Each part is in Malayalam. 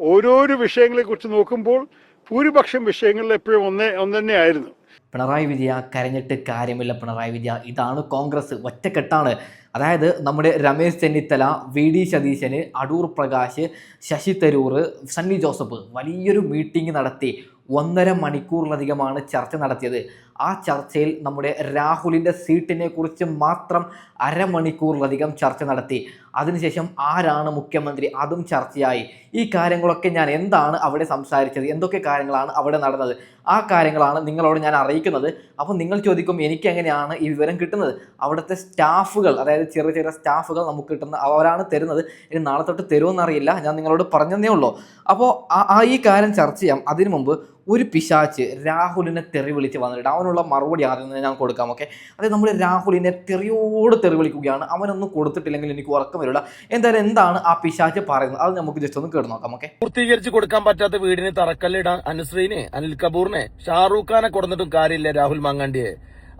ഓരോരോ വിഷയങ്ങളെ കുറിച്ച് നോക്കുമ്പോൾ ഭൂരിപക്ഷം വിഷയങ്ങളിൽ എപ്പോഴും ഒന്നേ ഒന്ന് തന്നെയായിരുന്നു പിണറായി വിജയ കരഞ്ഞിട്ട് കാര്യമില്ല പിണറായി വിജയ. ഇതാണ് കോൺഗ്രസ്. ഒറ്റക്കെട്ടാണ്. അതായത് നമ്മുടെ രമേശ് ചെന്നിത്തല വി ഡി സതീശന് അടൂർ പ്രകാശ് ശശി തരൂർ സണ്ണി ജോസഫ് വലിയൊരു മീറ്റിംഗ് നടത്തി ഒന്നര മണിക്കൂറിലധികമാണ് ചർച്ച നടത്തിയത്. ആ ചർച്ചയിൽ നമ്മുടെ രാഹുലിന്റെ സീറ്റിനെ കുറിച്ച് മാത്രം അരമണിക്കൂറിലധികം ചർച്ച നടത്തി. അതിനുശേഷം ആരാണ് മുഖ്യമന്ത്രി? അതും ചർച്ചയായി. ഈ കാര്യങ്ങളൊക്കെ ഞാൻ എന്താണ് അവിടെ സംസാരിച്ചത്? എന്തൊക്കെ കാര്യങ്ങളാണ് അവിടെ നടന്നത്? ആ കാര്യങ്ങളാണ് നിങ്ങളോട് ഞാൻ അറിയിക്കുന്നത്. അപ്പോൾ നിങ്ങൾ ചോദിക്കും എനിക്ക് എങ്ങനെയാണ് ഈ വിവരം കിട്ടുന്നത്? അവിടുത്തെ സ്റ്റാഫുകൾ അതായത് ചെറിയ ചെറിയ സ്റ്റാഫുകൾ നമുക്ക് കിട്ടുന്ന അവരാണ് തരുന്നത്. ഇനി നാളെ തൊട്ട് തരുമെന്നറിയില്ല ഞാൻ നിങ്ങളോട് പറഞ്ഞതേ ഉള്ളൂ. അപ്പോൾ ആ- ഈ കാര്യം ചർച്ച ചെയ്യാം. അതിനു മുമ്പ് ഒരു പിശാച്ച് രാഹുലിനെ തെറി വിളിച്ച് വന്നിട്ട് അവനുള്ള മറുപടി ആദ്യം തന്നെ ഞാൻ കൊടുക്കാം ഓക്കെ അതായത് നമ്മൾ രാഹുലിനെ തെറിയോട് തെറി വിളിക്കുകയാണ്. അവനൊന്നും കൊടുത്തിട്ടില്ലെങ്കിൽ എനിക്ക് ഉറക്കം വരില്ല. എന്തായാലും എന്താണ് ആ പിശാച്ച് പറയുന്നത്? അത് നമുക്ക് ജസ്റ്റ് ഒന്ന് കേട്ട് നോക്കാം ഓക്കെ പൂർത്തീകരിച്ച് കൊടുക്കാൻ പറ്റാത്ത വീടിന് തറക്കല്ലിടാൻ അനുശ്രീനെ അനിൽ കപൂറിനെ ഷാറൂഖ് ഖാനെ കൊടുത്തിട്ടും കാര്യമില്ല രാഹുൽ മാങ്ങാണ്ടിയെ.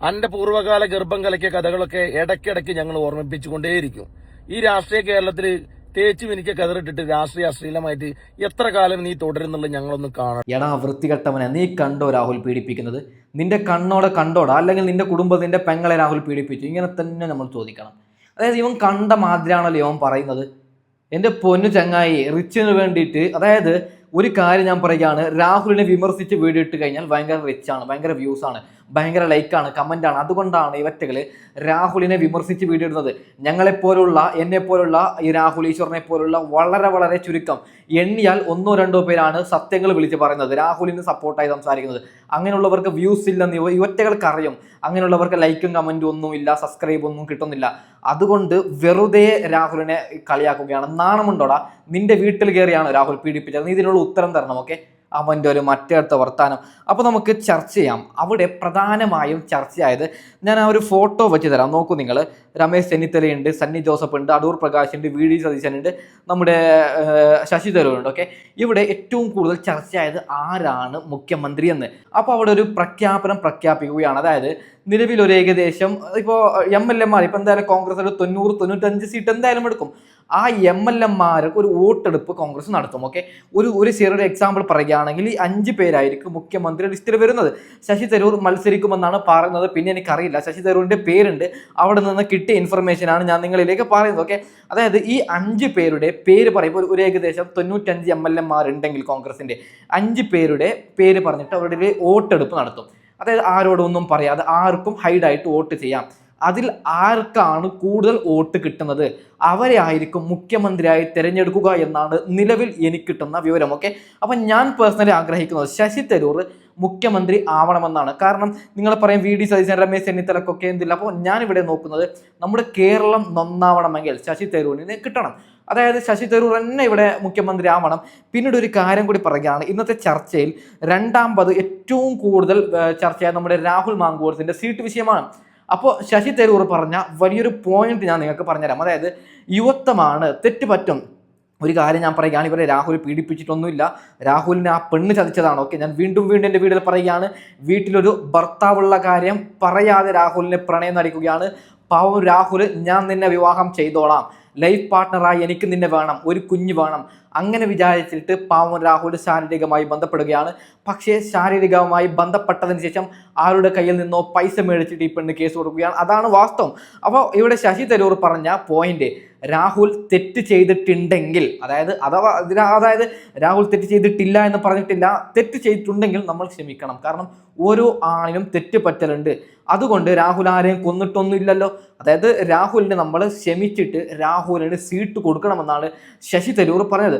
അന്റെ പൂർവകാല ഗർഭം കലക്കിയ കഥകളൊക്കെ ഇടയ്ക്കിടയ്ക്ക് ഞങ്ങൾ ഓർമ്മിപ്പിച്ചുകൊണ്ടേയിരിക്കും. ഈ രാഷ്ട്രീയ കേരളത്തിൽ തേച്ചു മിനിക്ക് കതിറിട്ടിട്ട് രാഷ്ട്രീയ അശ്ലീലമായിട്ട് എത്ര കാലം നീ തുടരുന്നുള്ളത് ഞങ്ങളൊന്ന് കാണണം. എടാ വൃത്തികെട്ടവനെ നീ കണ്ടോ രാഹുൽ പീഡിപ്പിക്കുന്നത്? നിന്റെ കണ്ണോടെ കണ്ടോടാ അല്ലെങ്കിൽ നിന്റെ കുടുംബത്തിന്റെ പെങ്ങളെ രാഹുൽ പീഡിപ്പിച്ചു. ഇങ്ങനെ തന്നെ നമ്മൾ ചോദിക്കണം. അതായത് ഇവൻ കണ്ട മാതിരിയാണല്ലോ ഇവൻ പറയുന്നത്. എന്റെ പൊന്നു ചങ്ങായി റിച്ചിന് വേണ്ടിയിട്ട് അതായത് ഒരു കാര്യം ഞാൻ പറയുകയാണ് രാഹുലിനെ വിമർശിച്ച് വീഡിയോ ഇട്ട് കഴിഞ്ഞാൽ ഭയങ്കര റിച്ചാണ് ഭയങ്കര വ്യൂസ് ആണ്. ഭയങ്കര ലൈക്കാണ് കമന്റ് ആണ്. അതുകൊണ്ടാണ് ഇവറ്റകൾ രാഹുലിനെ വിമർശിച്ച് വീഡിയോ ഇടുന്നത് ഞങ്ങളെപ്പോലുള്ള എന്നെപ്പോലുള്ള ഈ രാഹുൽ ഈശ്വറിനെ പോലുള്ള വളരെ വളരെ ചുരുക്കം എണ്ണിയാൽ ഒന്നോ രണ്ടോ പേരാണ് സത്യങ്ങൾ വിളിച്ച് പറയുന്നത് രാഹുലിന് സപ്പോർട്ടായി സംസാരിക്കുന്നത്. അങ്ങനെയുള്ളവർക്ക് വ്യൂസ് ഇല്ലെന്ന് ഇവറ്റകൾക്കറിയും അങ്ങനെയുള്ളവർക്ക് ലൈക്കും കമന്റും ഒന്നും ഇല്ല സബ്സ്ക്രൈബ് ഒന്നും കിട്ടുന്നില്ല. അതുകൊണ്ട് വെറുതെ രാഹുലിനെ കളിയാക്കുകയാണ്. നാണമുണ്ടോടാ? നിന്റെ വീട്ടിൽ കയറിയാണ് രാഹുൽ പീഡിപ്പിച്ചത്. നീ ഇതിനുള്ള ഉത്തരം തരണം ഓക്കെ അവന്റെ ഒരു മറ്റേടുത്ത വർത്താനം. അപ്പോൾ നമുക്ക് ചർച്ച ചെയ്യാം. അവിടെ പ്രധാനമായും ചർച്ചയായത് ഞാൻ ആ ഒരു ഫോട്ടോ വെച്ച് തരാം. നോക്കൂ നിങ്ങൾ. രമേശ് ചെന്നിത്തലയുണ്ട് സണ്ണി ജോസഫ് ഉണ്ട് അടൂർ പ്രകാശ് ഉണ്ട് വി ഡി സതീശനുണ്ട് നമ്മുടെ ശശി തരൂരുണ്ട് ഓക്കെ? ഇവിടെ ഏറ്റവും കൂടുതൽ ചർച്ചയായത് ആരാണ് മുഖ്യമന്ത്രി എന്ന്? അപ്പോൾ അവിടെ ഒരു പ്രഖ്യാപനം പ്രഖ്യാപിക്കുകയാണ്. അതായത് നിലവിൽ ഒരു ഏകദേശം ഇപ്പോൾ എം എൽ എമാർ ഇപ്പോൾ എന്തായാലും കോൺഗ്രസ് ഒരു തൊണ്ണൂറ് തൊണ്ണൂറ്റഞ്ച് സീറ്റ് എന്തായാലും എടുക്കും. ആ എം എൽ എമാർക്ക് ഒരു വോട്ടെടുപ്പ് കോൺഗ്രസ് നടത്തും ഓക്കെ ഒരു ഒരു ചെറിയൊരു എക്സാമ്പിൾ പറയുകയാണെങ്കിൽ ഈ അഞ്ച് പേരായിരിക്കും മുഖ്യമന്ത്രി ലിസ്റ്റിൽ വരുന്നത്. ശശി തരൂർ മത്സരിക്കുമെന്നാണ് പറയുന്നത്. പിന്നെ എനിക്കറിയില്ല ശശി തരൂരിന്റെ പേരുണ്ട്. അവിടെ നിന്ന് കിട്ടിയ ഇൻഫർമേഷനാണ് ഞാൻ നിങ്ങളിലേക്ക് പറയുന്നത് ഓക്കെ അതായത് ഈ അഞ്ച് പേരുടെ പേര് പറയുമ്പോൾ ഒരു ഏകദേശം തൊണ്ണൂറ്റഞ്ച് എം എൽ എമാരുണ്ടെങ്കിൽ കോൺഗ്രസിന്റെ അഞ്ച് പേരുടെ പേര് പറഞ്ഞിട്ട് അവരുടെ വോട്ടെടുപ്പ് നടത്തും. അതായത് ആരോടൊന്നും പറയാതെ ആർക്കും ഹൈഡായിട്ട് വോട്ട് ചെയ്യാം. അതിൽ ആർക്കാണ് കൂടുതൽ വോട്ട് കിട്ടുന്നത്? അവരെ ആയിരിക്കും മുഖ്യമന്ത്രിയായി തിരഞ്ഞെടുക്കുക എന്നാണ് നിലവിൽ എനിക്ക് കിട്ടുന്ന വിവരം ഓക്കെ അപ്പം ഞാൻ പേഴ്സണലി ആഗ്രഹിക്കുന്നത് ശശി തരൂർ മുഖ്യമന്ത്രി ആവണമെന്നാണ്. കാരണം നിങ്ങൾ പറയും വി ഡി സതീശൻ രമേശ് ചെന്നിത്തലക്കൊക്കെ എന്തില്ല. അപ്പോൾ ഞാനിവിടെ നോക്കുന്നത് നമ്മുടെ കേരളം നന്നാവണമെങ്കിൽ ശശി തരൂരിന് കിട്ടണം. അതായത് ശശി തരൂർ തന്നെ ഇവിടെ മുഖ്യമന്ത്രി ആവണം. പിന്നീട് ഒരു കാര്യം കൂടി പറയുകയാണ്. ഇന്നത്തെ ചർച്ചയിൽ രണ്ടാമത് ഏറ്റവും കൂടുതൽ ചർച്ചയായ നമ്മുടെ രാഹുൽ മാങ്കൂർസിന്റെ സീറ്റ് വിഷയമാണ്. അപ്പോൾ ശശി തരൂർ പറഞ്ഞ വലിയൊരു പോയിന്റ് ഞാൻ നിങ്ങൾക്ക് പറഞ്ഞുതരാം. അതായത് യുവത്വമാണ് തെറ്റ് പറ്റും. ഒരു കാര്യം ഞാൻ പറയുകയാണ് ഇവരെ രാഹുൽ പീഡിപ്പിച്ചിട്ടൊന്നുമില്ല. രാഹുലിനെ ആ പെണ്ണ് ചതിച്ചതാണ്. ഓക്കെ ഞാൻ വീണ്ടും വീണ്ടും എന്റെ വീട്ടിൽ പറയുകയാണ്. വീട്ടിലൊരു ഭർത്താവുള്ള കാര്യം പറയാതെ രാഹുലിനെ പ്രണയം നടിക്കുകയാണ്. പാവം രാഹുൽ ഞാൻ നിന്നെ വിവാഹം ചെയ്തോളാം. ലൈഫ് പാർട്ട്ണറായി എനിക്ക് നിന്നെ വേണം. ഒരു കുഞ്ഞ് വേണം. അങ്ങനെ വിചാരിച്ചിട്ട് പാവം രാഹുൽ ശാരീരികമായി ബന്ധപ്പെടുകയാണ്. പക്ഷേ ശാരീരികമായി ബന്ധപ്പെട്ടതിന് ശേഷം ആരുടെ കയ്യിൽ നിന്നോ പൈസ മേടിച്ചിട്ട് ഈ പെണ്ണ് കേസ് കൊടുക്കുകയാണ്. അതാണ് വാസ്തവം. അപ്പോൾ ഇവിടെ ശശി തരൂർ പറഞ്ഞ പോയിന്റ് രാഹുൽ തെറ്റ് ചെയ്തിട്ടുണ്ടെങ്കിൽ അതായത് അഥവാ അതായത് രാഹുൽ തെറ്റ് ചെയ്തിട്ടില്ല എന്ന് പറഞ്ഞിട്ടില്ല തെറ്റ് ചെയ്തിട്ടുണ്ടെങ്കിൽ നമ്മൾ ക്ഷമിക്കണം. കാരണം ഓരോ ആണിനും തെറ്റ് പറ്റലുണ്ട്. അതുകൊണ്ട് രാഹുൽ ആരെയും കൊന്നിട്ടൊന്നുമില്ലല്ലോ. അതായത് രാഹുലിന് നമ്മൾ ക്ഷമിച്ചിട്ട് രാഹുലിന് സീറ്റ് കൊടുക്കണമെന്നാണ് ശശി തരൂർ പറഞ്ഞത്.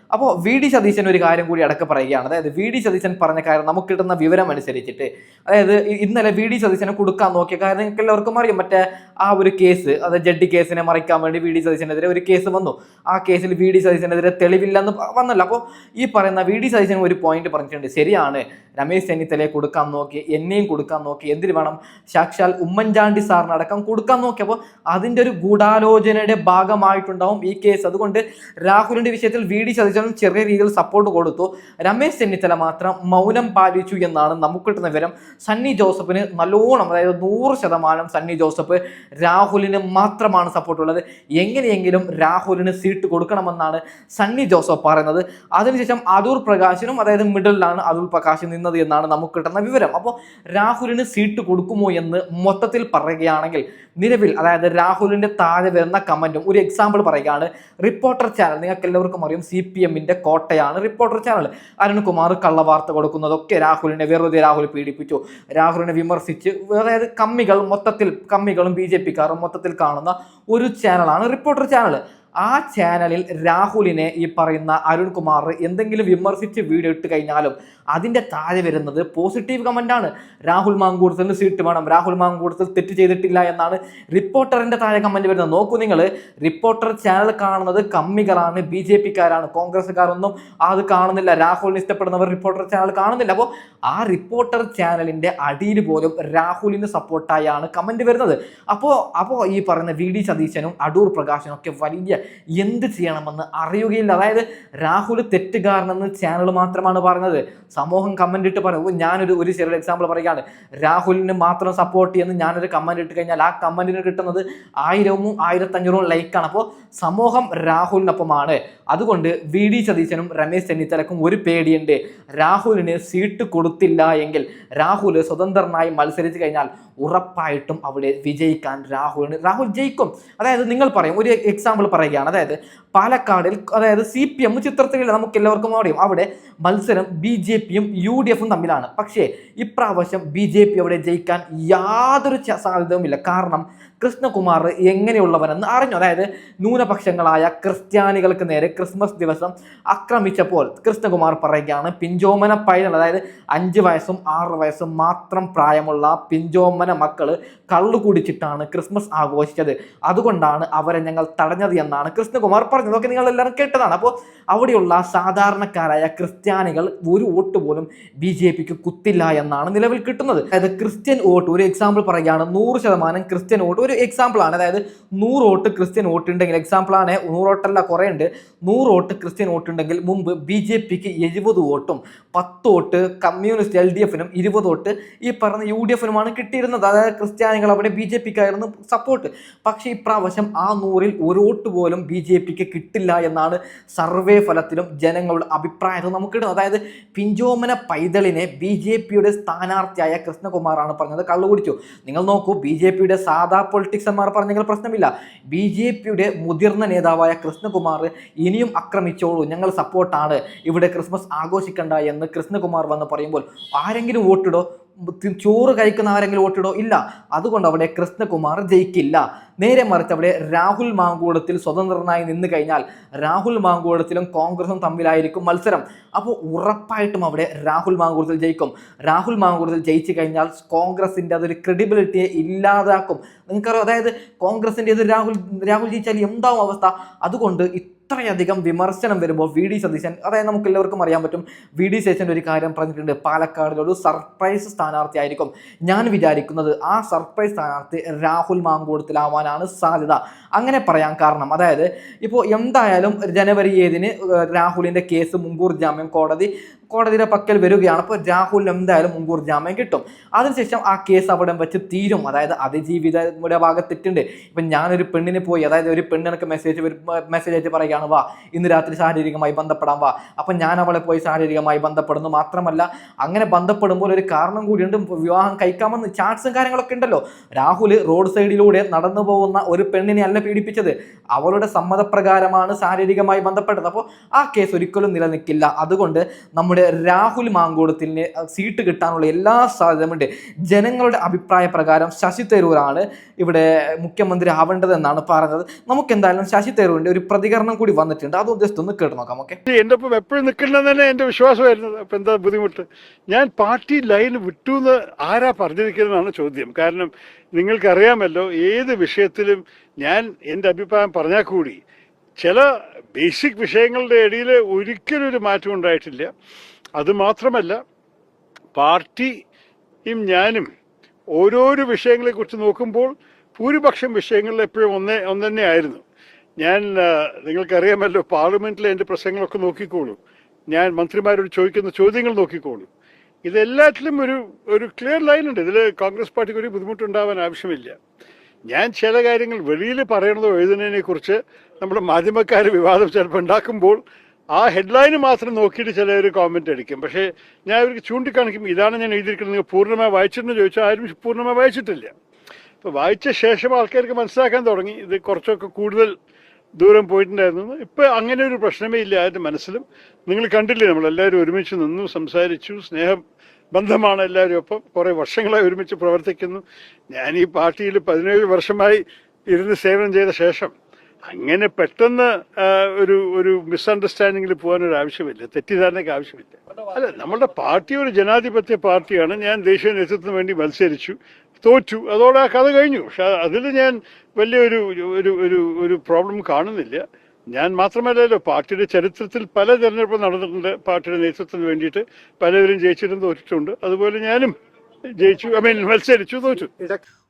അപ്പോൾ വി ഡി സതീശൻ ഒരു കാര്യം കൂടി അടക്കം പറയുകയാണ്. അതായത് വി ഡി സതീശൻ പറഞ്ഞ കാര്യം നമുക്ക് കിട്ടുന്ന വിവരം അനുസരിച്ചിട്ട്. അതായത് ഇന്നലെ വി ഡി സതീശനെ കൊടുക്കാൻ നോക്കിയ കാര്യം എല്ലാവർക്കും അറിയാം. മറ്റേ ആ ഒരു കേസ് അത് ജഡ്ജി കേസിനെ മറിക്കാൻ വേണ്ടി വി ഡി സതീശനെതിരെ ഒരു കേസ് വന്നു. ആ കേസിൽ വി ഡി സതീശനെതിരെ തെളിവില്ലെന്ന് വന്നല്ലോ. അപ്പോൾ ഈ പറയുന്ന വി ഡി സതീശൻ ഒരു പോയിന്റ് പറഞ്ഞിട്ടുണ്ട്. ശരിയാണ്. രമേശ് ചെന്നിത്തലയെ കൊടുക്കാൻ നോക്കി എന്നെയും കൊടുക്കാൻ നോക്കി. എന്തിനു വേണം? സാക്ഷാൽ ഉമ്മൻചാണ്ടി സാറിനടക്കം കൊടുക്കാൻ നോക്കി. അപ്പോൾ അതിന്റെ ഒരു ഗൂഢാലോചനയുടെ ഭാഗമായിട്ടുണ്ടാവും ഈ കേസ്. അതുകൊണ്ട് രാഹുലിന്റെ വിഷയത്തിൽ വി ഡി സതീശൻ ചെന്നിത്തല ചെറിയ രീതിയിൽ സപ്പോർട്ട് കൊടുത്തു. രമേശ് ചെന്നിത്തല മാത്രം മൗനം പാലിച്ചു എന്നാണ് നമുക്ക് കിട്ടുന്ന വിവരം. സണ്ണി ജോസഫിന് നല്ലോണം അതായത് നൂറ് ശതമാനം സണ്ണി ജോസഫ് രാഹുലിന് മാത്രമാണ് സപ്പോർട്ട് ഉള്ളത്. എങ്ങനെയെങ്കിലും രാഹുലിന് സീറ്റ് കൊടുക്കണമെന്നാണ് സണ്ണി ജോസഫ് പറയുന്നത്. അതിനുശേഷം അടൂർ പ്രകാശിനും അതായത് മിഡിലാണ് അടൂർ പ്രകാശ് നിന്നത് എന്നാണ് നമുക്ക് കിട്ടുന്ന വിവരം. അപ്പോൾ രാഹുലിന് സീറ്റ് കൊടുക്കുമോ എന്ന് മൊത്തത്തിൽ പറയുകയാണെങ്കിൽ നിലവിൽ അതായത് രാഹുലിന്റെ താഴെ വരുന്ന കമന്റും ഒരു എക്സാമ്പിൾ പറയുകയാണ്. റിപ്പോർട്ടർ ചാനൽ നിങ്ങൾക്ക് എല്ലാവർക്കും അറിയും സി പി എമ്മിന്റെ കോട്ടയാണ് റിപ്പോർട്ടർ ചാനൽ. അരുൺകുമാർ കള്ളവാർത്ത കൊടുക്കുന്നതൊക്കെ രാഹുലിനെ വെറുതെ രാഹുൽ പീഡിപ്പിച്ചു. രാഹുലിനെ വിമർശിച്ച് അതായത് കമ്മികൾ മൊത്തത്തിൽ കമ്മികളും ബി മൊത്തത്തിൽ കാണുന്ന ഒരു ചാനലാണ് റിപ്പോർട്ടർ ചാനൽ. ആ ചാനലിൽ രാഹുലിനെ ഈ പറയുന്ന അരുൺകുമാർ എന്തെങ്കിലും വിമർശിച്ച് വീഡിയോ ഇട്ട് കഴിഞ്ഞാലും അതിന്റെ താഴെ വരുന്നത് പോസിറ്റീവ് കമന്റാണ് രാഹുൽ മാങ്കൂടത്തിന് സീറ്റ് വേണം. രാഹുൽ മാങ്കൂടത്തിൽ തെറ്റ് ചെയ്തിട്ടില്ല എന്നാണ് റിപ്പോർട്ടറിന്റെ താഴെ കമന്റ് വരുന്നത്. നോക്കൂ നിങ്ങൾ റിപ്പോർട്ടർ ചാനൽ കാണുന്നത് കമ്മികളാണ് ബി ജെ പിക്കാരാണ് കോൺഗ്രസ്സുകാരൊന്നും അത് കാണുന്നില്ല രാഹുലിനെ ഇഷ്ടപ്പെടുന്നവർ റിപ്പോർട്ടർ ചാനൽ കാണുന്നില്ല. അപ്പോൾ ആ റിപ്പോർട്ടർ ചാനലിന്റെ അടിയിൽ പോലും രാഹുലിന് സപ്പോർട്ടായാണ് കമന്റ് വരുന്നത്. അപ്പോൾ അപ്പോൾ ഈ പറയുന്ന വി ഡി സതീശനും അടൂർ പ്രകാശനും ഒക്കെ വലിയ എന്ത് ചെയ്യണമെന്ന് അറിയുകയില്ല. അതായത് രാഹുൽ തെറ്റുകാരനെന്ന് ചാനൽ മാത്രമാണ് പറഞ്ഞത്. സമൂഹം കമന്റ് ഇട്ട് പറയും ഞാനൊരു ഒരു ചെറിയ എക്സാമ്പിൾ പറയുകയാണ്. രാഹുലിന് മാത്രം സപ്പോർട്ട് ചെയ്യുന്ന ഞാനൊരു കമന്റ് ഇട്ട് കഴിഞ്ഞാൽ ആ കമന്റിന് കിട്ടുന്നത് ആയിരവും ആയിരത്തഞ്ഞൂറും ലൈക്കാണ് അപ്പോൾ സമൂഹം രാഹുലിനൊപ്പമാണ്. അതുകൊണ്ട് വി ഡി സതീശനും രമേശ് ചെന്നിത്തലക്കും ഒരു പേടിയുണ്ട്. രാഹുലിന് സീറ്റ് കൊടുത്തില്ല എങ്കിൽ രാഹുൽ സ്വതന്ത്രനായി മത്സരിച്ച് കഴിഞ്ഞാൽ ഉറപ്പായിട്ടും അവിടെ വിജയിക്കാൻ രാഹുലിന് രാഹുൽ ജയിക്കും. അതായത് നിങ്ങൾ പറയും ഒരു എക്സാമ്പിൾ പറയുകയാണ്. അതായത് പാലക്കാടിൽ അതായത് സി പി എം ചിത്രത്തിലുള്ള നമുക്ക് എല്ലാവർക്കും അറിയും. അവിടെ മത്സരം ബി ജെ പിയും യു ഡി എഫും തമ്മിലാണ്. പക്ഷേ ഇപ്രാവശ്യം ബി ജെ പി അവിടെ ജയിക്കാൻ യാതൊരു സാധ്യതയുമില്ല. കാരണം കൃഷ്ണകുമാർ എങ്ങനെയുള്ളവനെന്ന് അറിഞ്ഞു. അതായത് ന്യൂനപക്ഷങ്ങളായ ക്രിസ്ത്യാനികൾക്ക് നേരെ ക്രിസ്മസ് ദിവസം ആക്രമിച്ചപ്പോൾ കൃഷ്ണകുമാർ പറയുകയാണ് പിഞ്ചോമന പൈതൽ അതായത് അഞ്ച് വയസ്സും ആറ് വയസ്സും മാത്രം പ്രായമുള്ള പിഞ്ചോമന மக்கள் കള്ളു കുടിച്ചിട്ടാണ് ക്രിസ്മസ് ആഘോഷിച്ചത്. അതുകൊണ്ടാണ് അവരെ ഞങ്ങൾ തടഞ്ഞത് എന്നാണ് കൃഷ്ണകുമാർ പറഞ്ഞത്. ഒക്കെ നിങ്ങൾ എല്ലാവരും കേട്ടതാണ്. അപ്പോൾ അവിടെയുള്ള സാധാരണക്കാരായ ക്രിസ്ത്യാനികൾ ഒരു വോട്ട് പോലും ബി ജെ പിക്ക് കുത്തില്ല എന്നാണ് നിലവിൽ കിട്ടുന്നത്. അതായത് ക്രിസ്ത്യൻ വോട്ട് ഒരു എക്സാമ്പിൾ പറയുകയാണ് നൂറ് ശതമാനം ക്രിസ്ത്യൻ വോട്ട് ഒരു എക്സാമ്പിൾ ആണ്. അതായത് നൂറ് വോട്ട് ക്രിസ്ത്യൻ വോട്ട് ഉണ്ടെങ്കിൽ എക്സാമ്പിൾ ആണ് നൂറ് വോട്ടല്ല കുറേ ഉണ്ട്. നൂറ് വോട്ട് ക്രിസ്ത്യൻ വോട്ട് ഉണ്ടെങ്കിൽ മുമ്പ് ബി ജെ പിക്ക് എഴുപത് വോട്ടും പത്ത് വോട്ട് കമ്മ്യൂണിസ്റ്റ് എൽ ഡി എഫിനും ഇരുപത് വോട്ട് ഈ പറഞ്ഞ യു ഡി എഫിനുമാണ് കിട്ടിയിരുന്നത്. അതായത് ക്രിസ്ത്യാനികൾ അവിടെ ബി ജെ പിക്കായിരുന്നു സപ്പോർട്ട് പക്ഷേ ഇപ്രാവശ്യം ആ നൂറിൽ ഒരു വോട്ട് പോലും ബി ജെ പിക്ക് കിട്ടില്ല എന്നാണ് സർവേ ഫലത്തിലും ജനങ്ങളുടെ അഭിപ്രായത്തിൽ നമുക്ക് കിട്ടുന്നത് അതായത് പിഞ്ചോമന പൈതളിനെ ബി ജെ പിയുടെ സ്ഥാനാർത്ഥിയായ കൃഷ്ണകുമാറാണ് പറഞ്ഞത്. കള്ളു കുടിച്ചു. നിങ്ങൾ നോക്കൂ ബി ജെ പിയുടെ സാധാ പൊളിറ്റിക്സന്മാർ പറഞ്ഞെങ്കിൽ പ്രശ്നമില്ല. ബി ജെ പിയുടെ മുതിർന്ന നേതാവായ കൃഷ്ണകുമാർ ഇനിയും ആക്രമിച്ചോളൂ ഞങ്ങൾ സപ്പോർട്ടാണ് ഇവിടെ ക്രിസ്മസ് ആഘോഷിക്കണ്ട എന്ന് കൃഷ്ണകുമാർ വന്ന് പറയുമ്പോൾ ആരെങ്കിലും വോട്ടിടോ? ചോറ് കഴിക്കുന്ന ആരെങ്കിലും വോട്ടിടോ? ഇല്ല. അതുകൊണ്ട് അവിടെ കൃഷ്ണകുമാർ ജയിക്കില്ല. നേരെ മറിച്ച് അവിടെ രാഹുൽ മാങ്കൂടത്തിൽ സ്വതന്ത്രനായി നിന്ന് കഴിഞ്ഞാൽ രാഹുൽ മാങ്കൂടത്തിലും കോൺഗ്രസും തമ്മിലായിരിക്കും മത്സരം. അപ്പോൾ ഉറപ്പായിട്ടും അവിടെ രാഹുൽ മാങ്കൂടത്തിൽ ജയിക്കും. രാഹുൽ മാങ്കൂടത്തിൽ ജയിച്ചു കഴിഞ്ഞാൽ കോൺഗ്രസിന്റെ അതൊരു ക്രെഡിബിലിറ്റിയെ ഇല്ലാതാക്കും. നിങ്ങൾക്കറിയാം അതായത് കോൺഗ്രസിന്റെ ഇത് രാഹുൽ രാഹുൽ ജയിച്ചാൽ എന്താവും അവസ്ഥ? അതുകൊണ്ട് ഇത്രയധികം വിമർശനം വരുമ്പോൾ വി ഡി സതീശൻ അതായത് നമുക്ക് എല്ലാവർക്കും അറിയാൻ പറ്റും വി ഡി സതീശന്റെ ഒരു കാര്യം പറഞ്ഞിട്ടുണ്ട് പാലക്കാടിലൊരു സർപ്രൈസ് സ്ഥാനാർത്ഥി ആയിരിക്കും ഞാൻ വിചാരിക്കുന്നത് ആ സർപ്രൈസ് സ്ഥാനാർത്ഥി രാഹുൽ മാങ്കൂടത്തിലാവാനാണ്. സാധ്യത അങ്ങനെ പറയാൻ കാരണം. അതായത് ഇപ്പോൾ എന്തായാലും ജനുവരി ഏഴിന് രാഹുലിന്റെ കേസ് മുൻകൂർ ജാമ്യം കോടതി കോടതിയുടെ പക്കൽ വരികയാണ്. അപ്പോൾ രാഹുലിന് എന്തായാലും മുൻകൂർ ജാമ്യം കിട്ടും. അതിനുശേഷം ആ കേസ് അവിടെ വെച്ച് തീരും. അതായത് അതിജീവിതയുടെ ഭാഗത്തെറ്റുണ്ട് ഇപ്പം ഞാനൊരു പെണ്ണിന് പോയി അതായത് ഒരു പെണ്ണിനൊക്കെ മെസ്സേജ് മെസ്സേജ് അയച്ച് പറയുകയാണ് വാ ഇന്ന് രാത്രി ശാരീരികമായി ബന്ധപ്പെടാം വാ. അപ്പം ഞാൻ അവളെ പോയി ശാരീരികമായി ബന്ധപ്പെടുന്നു മാത്രമല്ല അങ്ങനെ ബന്ധപ്പെടുമ്പോൾ ഒരു കാരണം കൂടിയുണ്ട്. വിവാഹം കഴിക്കാമെന്ന് ചാൻസും കാര്യങ്ങളൊക്കെ ഉണ്ടല്ലോ. രാഹുൽ റോഡ് സൈഡിലൂടെ നടന്നു പോകുന്ന ഒരു പെണ്ണിനെ അല്ല പീഡിപ്പിച്ചത്. അവളുടെ സമ്മതപ്രകാരമാണ് ശാരീരികമായി ബന്ധപ്പെട്ടത്. അപ്പോൾ ആ കേസ് ഒരിക്കലും നിലനിൽക്കില്ല. അതുകൊണ്ട് നമ്മുടെ രാഹുൽ മാങ്കൂടത്തിന് സീറ്റ് കിട്ടാനുള്ള എല്ലാ സാധ്യതയുമുണ്ട് ജനങ്ങളുടെ അഭിപ്രായ പ്രകാരം ശശി തരൂരാണ് ഇവിടെ മുഖ്യമന്ത്രി ആവേണ്ടതെന്നാണ് പറഞ്ഞത്. നമുക്ക് എന്തായാലും ശശി തരൂരിന്റെ ഒരു പ്രതികരണം കൂടി വന്നിട്ടുണ്ട്. അത് ജസ്റ്റ് ഒന്ന് കേട്ട് നോക്കാം ഓക്കെ? എന്റെ ഒപ്പം എപ്പോഴും നിൽക്കണമെന്ന് തന്നെ എന്റെ വിശ്വാസമായിരുന്നു അപ്പം എന്താ ബുദ്ധിമുട്ട്? ഞാൻ പാർട്ടി ലൈൻ വിട്ടു എന്ന് ആരാ പറഞ്ഞിരിക്കുന്നതാണ് ചോദ്യം. കാരണം നിങ്ങൾക്കറിയാമല്ലോ ഏത് വിഷയത്തിലും ഞാൻ എന്റെ അഭിപ്രായം പറഞ്ഞാൽ കൂടി ചില ബേസിക് വിഷയങ്ങളുടെ ഇടയിൽ ഒരിക്കലും ഒരു മാറ്റം ഉണ്ടായിട്ടില്ല. അതുമാത്രമല്ല പാർട്ടിയും ഞാനും ഓരോരോ വിഷയങ്ങളെക്കുറിച്ച് നോക്കുമ്പോൾ ഭൂരിപക്ഷം വിഷയങ്ങളിൽ എപ്പോഴും ഒന്നേ ഒന്ന് തന്നെയായിരുന്നു ഞാൻ നിങ്ങൾക്കറിയാമല്ലോ പാർലമെന്റിലെ എന്റെ പ്രസംഗങ്ങളൊക്കെ നോക്കിക്കോളൂ. ഞാൻ മന്ത്രിമാരോട് ചോദിക്കുന്ന ചോദ്യങ്ങൾ നോക്കിക്കോളൂ. ഇതെല്ലാറ്റിലും ഒരു ഒരു ക്ലിയർ ലൈൻ ഉണ്ട്. ഇതിൽ കോൺഗ്രസ് പാർട്ടിക്ക് ഒരു ബുദ്ധിമുട്ടുണ്ടാവാൻ ആവശ്യമില്ല. ഞാൻ ചില കാര്യങ്ങൾ വെളിയിൽ പറയണതോ എഴുതുന്നതിനെ കുറിച്ച് നമ്മുടെ മാധ്യമക്കാർ വിവാദം ചിലപ്പോൾ ഉണ്ടാക്കുമ്പോൾ ആ ഹെഡ്ലൈന് മാത്രം നോക്കിയിട്ട് ചിലർ കോമെന്റ് അടിക്കും. പക്ഷേ ഞാൻ അവർക്ക് ചൂണ്ടിക്കാണിക്കും ഇതാണ് ഞാൻ എഴുതിയിരിക്കുന്നത് നിങ്ങൾ പൂർണമായി വായിച്ചിട്ടുണ്ടെന്ന് ചോദിച്ചാൽ ആരും പൂർണമായി വായിച്ചിട്ടില്ല. അപ്പോൾ വായിച്ച ശേഷം ആൾക്കാർക്ക് മനസ്സിലാക്കാൻ തുടങ്ങി. ഇത് കുറച്ചൊക്കെ കൂടുതൽ ദൂരം പോയിട്ടുണ്ടായിരുന്നു. ഇപ്പം അങ്ങനെ ഒരു പ്രശ്നമേ ഇല്ല ആരുടെ മനസ്സിലും. നിങ്ങൾ കണ്ടില്ലേ നമ്മളെല്ലാവരും ഒരുമിച്ച് നിന്നു സംസാരിച്ചു സ്നേഹ ബന്ധമാണ് എല്ലാവരും. ഒപ്പം കുറേ വർഷങ്ങളായി ഒരുമിച്ച് പ്രവർത്തിക്കുന്നു. ഞാൻ ഈ പാർട്ടിയിൽ പതിനേഴ് വർഷമായി ഇരുന്ന് സേവനം ചെയ്ത ശേഷം അങ്ങനെ പെട്ടെന്ന് ഒരു ഒരു മിസ്അണ്ടർസ്റ്റാൻഡിങ്ങിൽ പോകാനൊരു ആവശ്യമില്ല. തെറ്റിദ്ധാരണയ്ക്ക് ആവശ്യമില്ല. അല്ല നമ്മുടെ പാർട്ടി ഒരു ജനാധിപത്യ പാർട്ടിയാണ്. ഞാൻ ദേശീയ നേതൃത്വത്തിന് വേണ്ടി മത്സരിച്ചു. തോറ്റു. അതോടെ കഥ കഴിഞ്ഞു. പക്ഷെ അതിൽ ഞാൻ വലിയൊരു ഒരു ഒരു ഒരു പ്രോബ്ലം കാണുന്നില്ല. ഞാൻ മാത്രമല്ലല്ലോ പാർട്ടിയുടെ ചരിത്രത്തിൽ പല തിരഞ്ഞെടുപ്പ് നടന്നിട്ടുണ്ട്. പാർട്ടിയുടെ നേതൃത്വത്തിന് വേണ്ടിയിട്ട് പലവരും ജയിച്ചിട്ടും തോറ്റിട്ടുണ്ട്. അതുപോലെ ഞാനും ജയിച്ചു. ഐ മത്സരിച്ചു തോറ്റു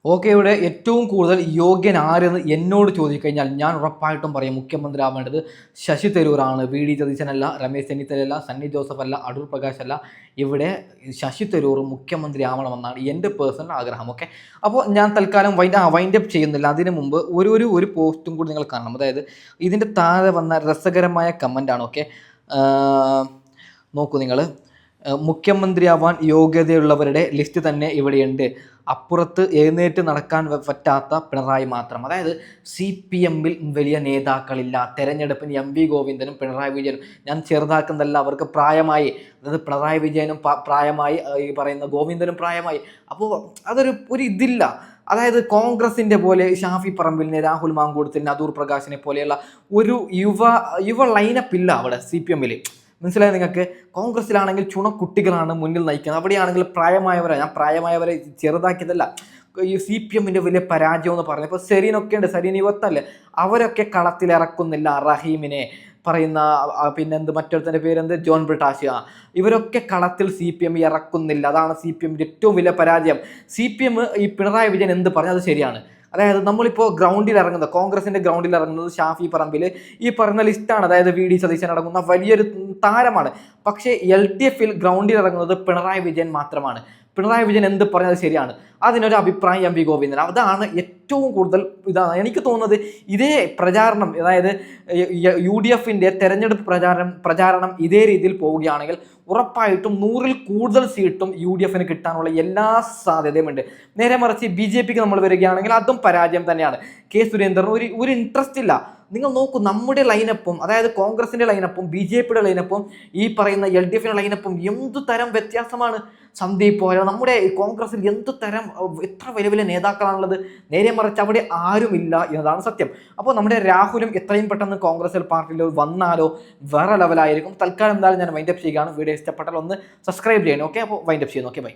ഓക്കെ ഇവിടെ ഏറ്റവും കൂടുതൽ യോഗ്യൻ ആരെന്ന് എന്നോട് ചോദിക്കഴിഞ്ഞാൽ ഞാൻ ഉറപ്പായിട്ടും പറയും മുഖ്യമന്ത്രി ആവേണ്ടത് ശശി തരൂറാണ് വി. ഡി. സതീശനല്ല രമേശ് ചെന്നിത്തലയല്ല സണ്ണി ജോസഫ് അല്ല അടൂർ പ്രകാശ് അല്ല ഇവിടെ ശശി തരൂർ മുഖ്യമന്ത്രി ആവണമെന്നാണ് എന്റെ പേഴ്സണൽ ആഗ്രഹം. ഓക്കെ? അപ്പോൾ ഞാൻ തൽക്കാലം വൈൻഡ് ആ വൈൻഡ് ചെയ്യുന്നില്ല. അതിന് മുമ്പ് ഒരു ഒരു ഒരു പോസ്റ്റും കൂടി നിങ്ങൾ കാണണം. അതായത് ഇതിന്റെ താഴെ വന്ന രസകരമായ കമന്റാണ്. ഓക്കെ? നോക്കൂ നിങ്ങൾ. മുഖ്യമന്ത്രിയാവാൻ യോഗ്യതയുള്ളവരുടെ ലിസ്റ്റ് തന്നെ ഇവിടെയുണ്ട്. അപ്പുറത്ത് എഴുന്നേറ്റ് നടക്കാൻ പറ്റാത്ത പിണറായി മാത്രം. അതായത് സി പി എമ്മിൽ വലിയ നേതാക്കളില്ല. തെരഞ്ഞെടുപ്പിന് എം വി ഗോവിന്ദനും പിണറായി വിജയനും. ഞാൻ ചെറുതാക്കുന്നതല്ല അവർക്ക് പ്രായമായി. അതായത് പിണറായി വിജയനും പ്രായമായി ഈ പറയുന്ന ഗോവിന്ദനും പ്രായമായി. അപ്പോൾ അതൊരു ഒരു ഇതില്ല. അതായത് കോൺഗ്രസിന്റെ പോലെ ഷാഫി പറമ്പിലിനെ രാഹുൽ മാങ്കൂടത്തിനെ അദൂർ പ്രകാശിനെ പോലെയുള്ള ഒരു യുവ യുവ ലൈനപ്പ് ഇല്ല അവിടെ സി പി എമ്മിൽ മനസ്സിലായി നിങ്ങൾക്ക്? കോൺഗ്രസ്സിലാണെങ്കിൽ ചുണക്കുട്ടികളാണ് മുന്നിൽ നയിക്കുന്നത്. അവിടെയാണെങ്കിൽ പ്രായമായവരെ. ഞാൻ പ്രായമായവരെ ചെറുതാക്കിയതല്ല. ഈ സി പി എമ്മിന്റെ വലിയ പരാജയം എന്ന് പറഞ്ഞു ഇപ്പോൾ സെരീനൊക്കെ ഉണ്ട്. സെരീൻ യുവത്തല്ലേ അവരൊക്കെ കളത്തിലിറക്കുന്നില്ല റഹീമിനെ. പറയുന്ന പിന്നെന്ത് മറ്റൊരുത്തന്റെ പേരെന്ത്? ജോൺ ബ്രിട്ടാഷ്യ. ഇവരൊക്കെ കളത്തിൽ സി പി എം ഇറക്കുന്നില്ല. അതാണ് സി പി എമ്മിന്റെ ഏറ്റവും വലിയ പരാജയം. സി പി എം ഈ പിണറായി വിജയൻ എന്ത് പറഞ്ഞു? അത് ശരിയാണ്. അതായത് നമ്മളിപ്പോൾ ഗ്രൗണ്ടിൽ ഇറങ്ങുന്നത് കോൺഗ്രസിന്റെ ഗ്രൗണ്ടിൽ ഇറങ്ങുന്നത് ഷാഫി പറമ്പിൽ ഈ പറഞ്ഞ ലിസ്റ്റാണ് അതായത് വി ഡി സതീശൻ അടങ്ങുന്ന വലിയൊരു താരമാണ്. പക്ഷേ എൽ ഡി എഫിൽ ഗ്രൗണ്ടിൽ ഇറങ്ങുന്നത് പിണറായി വിജയൻ മാത്രമാണ്. പിണറായി വിജയൻ എന്ത് പറഞ്ഞത് ശരിയാണ്. അതിനൊരു അഭിപ്രായം എം വി ഗോവിന്ദൻ. അതാണ് ഏറ്റവും കൂടുതൽ ഇതാണ് എനിക്ക് തോന്നുന്നത് ഇതേ പ്രചാരണം അതായത് യു ഡി എഫിന്റെ തെരഞ്ഞെടുപ്പ് പ്രചാരണം പ്രചാരണം ഇതേ രീതിയിൽ പോവുകയാണെങ്കിൽ ഉറപ്പായിട്ടും നൂറിൽ കൂടുതൽ സീറ്റും യു ഡി എഫിന് കിട്ടാനുള്ള എല്ലാ സാധ്യതയുമുണ്ട് നേരെ മറിച്ച് ബി ജെ പിക്ക് നമ്മൾ വരികയാണെങ്കിൽ അതും പരാജയം തന്നെയാണ്. കെ സുരേന്ദ്രന് ഒരു ഒരു ഇൻട്രസ്റ്റ് ഇല്ല. നിങ്ങൾ നോക്കൂ നമ്മുടെ ലൈനപ്പും അതായത് കോൺഗ്രസിന്റെ ലൈനപ്പും ബി ജെ പിയുടെ ലൈനപ്പും ഈ പറയുന്ന എൽ ഡി എഫിന്റെ ലൈനപ്പും എന്തു തരം വ്യത്യാസമാണ്? സന്ദീപ് പോയ നമ്മുടെ കോൺഗ്രസിൽ എന്തു തരം എത്ര വലിയ വലിയ നേതാക്കളാണുള്ളത്? നേരെ മറിച്ച് അവിടെ ആരുമില്ല എന്നതാണ് സത്യം. അപ്പോൾ നമ്മുടെ രാഹുലും എത്രയും പെട്ടെന്ന് കോൺഗ്രസിൽ പാർട്ടിയിൽ വന്നാലോ വേറെ ലെവലായിരിക്കും തൽക്കാലം എന്തായാലും ഞാൻ വൈൻഡപ്പ് ചെയ്യുകയാണ്. വീഡിയോ ഇഷ്ടപ്പെട്ടാൽ ഒന്ന് സബ്സ്ക്രൈബ് ചെയ്യണം. ഓക്കെ അപ്പോൾ വൈൻഡപ്പ് ചെയ്യുന്നു. Okay bye